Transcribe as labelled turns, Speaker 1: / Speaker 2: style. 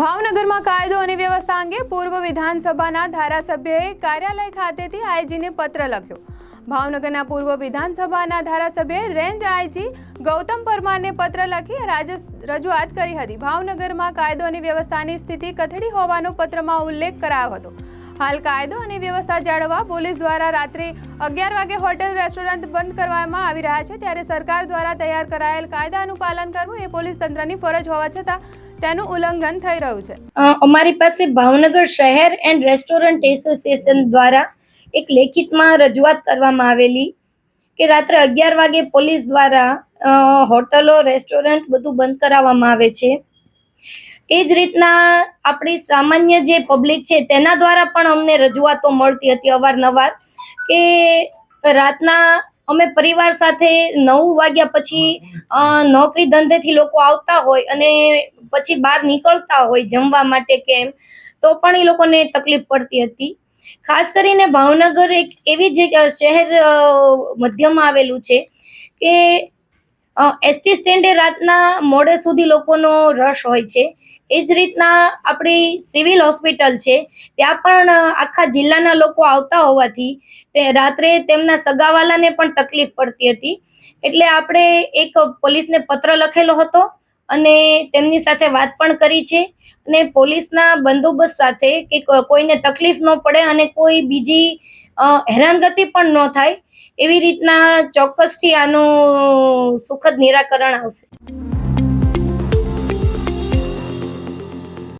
Speaker 1: ભાવનગરમાં કાયદો અને વ્યવસ્થા અંગે પૂર્વ વિધાનસભાના ધારાસભ્યએ કાર્યાલય ખાતેથી આઈજીને પત્ર લખ્યો. ભાવનગરના પૂર્વ વિધાનસભાના ધારાસભ્યએ રેન્જ આઈજી ગૌતમ પરમારને પત્ર લખી રાજસ રજૂઆત કરી હતી. ભાવનગરમાં કાયદો અને વ્યવસ્થાની સ્થિતિ કથળી હોવાનો પત્રમાં ઉલ્લેખ કરાયો હતો. હાલ કાયદો અને વ્યવસ્થા જાળવવા પોલીસ દ્વારા રાત્રે અગિયાર વાગે હોટેલ રેસ્ટોરન્ટ બંધ કરવામાં આવી રહ્યા છે. ત્યારે સરકાર દ્વારા તૈયાર કરાયેલ કાયદાનું પાલન કરવું એ પોલીસ તંત્રની ફરજ હોવા છતાં તેનું ઉલ્લંઘન થઈ રહ્યું છે.
Speaker 2: અમારી પાસે ભાવનગર શહેર એન્ડ રેસ્ટોરન્ટ એસોસિએશન દ્વારા એક લેખિતમાં રજૂઆત કરવામાં આવેલી કે રાત્રે અગિયાર વાગે પોલીસ દ્વારા હોટલો, રેસ્ટોરન્ટ બધું બંધ કરાવવામાં આવે છે. એ જ રીતના આપણી સામાન્ય જે પબ્લિક છે તેના દ્વારા પણ અમને રજૂઆતો મળતી હતી અવારનવાર કે રાતના અમે પરિવાર સાથે નવ વાગ્યા પછી નોકરી ધંધેથી લોકો આવતા હોય અને પછી બહાર નીકળતા હોય જમવા માટે કે એમ, તો પણ એ લોકોને તકલીફ પડતી હતી. ખાસ કરીને ભાવનગર એક એવી જગ્યા, શહેર મધ્યમાં આવેલું છે કે એસટી સ્ટેન્ડે રાતના મોડે સુધી લોકોનો રશ હોય છે. એ જ રીતના આપણી સિવિલ હોસ્પિટલ છે. ત્યાં પણ આખા જિલ્લાના લોકો આવતા હોવાથી તે રાત્રે તેમના સગાવાલાને પણ તકલીફ પડતી હતી. એટલે આપણે એક પોલીસને પત્ર લખેલો હતો અને તેમની સાથે વાત પણ કરી છે. અને પોલીસના બંદોબસ્ત સાથે કે, કોઈને તકલીફ ન પડે અને કોઈ બીજી હેરાનગતિ પણ ન થાય એવી રીતના ચોક્કસથી આનું સુખદ નિરાકરણ આવશે.